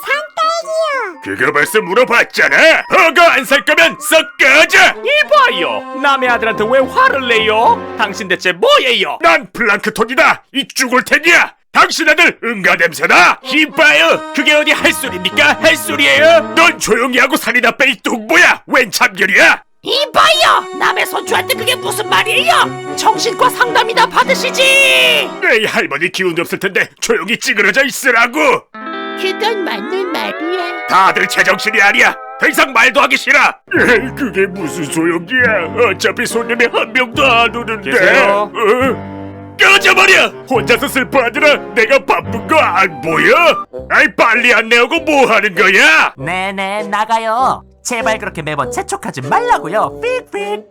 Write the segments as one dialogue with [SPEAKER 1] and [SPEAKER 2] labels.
[SPEAKER 1] 산딸기요.
[SPEAKER 2] 그거 벌써 물어봤잖아. 허거 안 살 거면 썩 꺼져.
[SPEAKER 3] 이봐요 남의 아들한테 왜 화를 내요? 당신 대체 뭐예요?
[SPEAKER 2] 난 플랑크톤이다. 이 죽을 테니야. 당신 아들 응가 냄새나. 이봐요. 그게 어디 할 소리입니까? 할 소리예요? 넌 조용히 하고 살이나 빼이 뚱보야. 웬 참견이야?
[SPEAKER 3] 이봐요 남의 손주한테 그게 무슨 말이에요? 정신과 상담이나 받으시지
[SPEAKER 2] 내 할머니 기운이 없을 텐데 조용히 찌그러져 있으라고.
[SPEAKER 3] 그건 맞는 말이야
[SPEAKER 2] 다들 제정신이 아니야. 더 이상 말도 하기 싫어. 에이, 그게 무슨 소용이야. 어차피 손님이 한 명도 안 오는데.
[SPEAKER 3] 계세요?
[SPEAKER 2] 어? 꺼져버려! 혼자서 슬퍼하느라 내가 바쁜 거 안 보여? 아이 빨리 안 내오고 뭐 하는 거야?
[SPEAKER 4] 네네 나가요 제발 그렇게 매번 재촉하지 말라고요 삑삑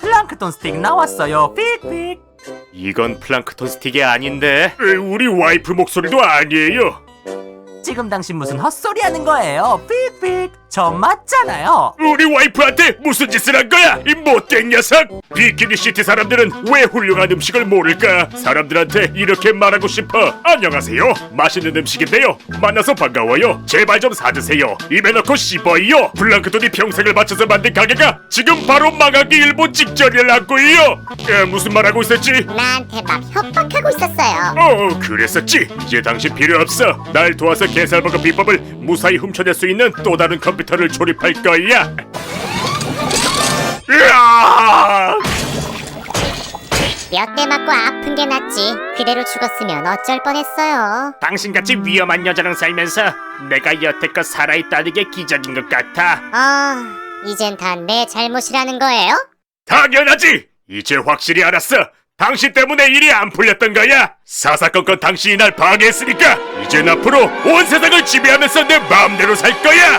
[SPEAKER 4] 플랑크톤 스틱 나왔어요 삑삑
[SPEAKER 2] 이건 플랑크톤 스틱이 아닌데 에이, 우리 와이프 목소리도 아니에요
[SPEAKER 4] 지금 당신 무슨 헛소리 하는 거예요? 삑삑. 저 맞잖아요.
[SPEAKER 2] 우리 와이프한테 무슨 짓을 한 거야? 이 못된 녀석! 비키니 시티 사람들은 왜 훌륭한 음식을 모를까? 사람들한테 이렇게 말하고 싶어. 안녕하세요. 맛있는 음식인데요. 만나서 반가워요. 제발 좀 사드세요. 입에 넣고 씹어요. 플랑크톤이 평생을 바쳐서 만든 가게가 지금 바로 망하기 일보 직전이라고요 에, 무슨 말 하고 있었지
[SPEAKER 1] 나한테 막 협박하고 있었어요.
[SPEAKER 2] 어 그랬었지 이제 당신 필요 없어 날 도와서 게살버거 비법을 무사히 훔쳐낼 수 있는 또 다른 컴퓨터를 조립할 거야 으아!
[SPEAKER 1] 몇 대 맞고 아픈 게 낫지. 그대로 죽었으면 어쩔 뻔했어요.
[SPEAKER 3] 당신같이 위험한 여자랑 살면서 내가 여태껏 살아있다는 게 기적인 것 같아
[SPEAKER 1] 아, 이젠 다 내 잘못이라는 거예요?
[SPEAKER 2] 당연하지! 이제 확실히 알았어. 당신 때문에 일이 안 풀렸던 거야. 사사건건 당신이 날 방해했으니까 이젠 앞으로 온 세상을 지배하면서 내 마음대로 살 거야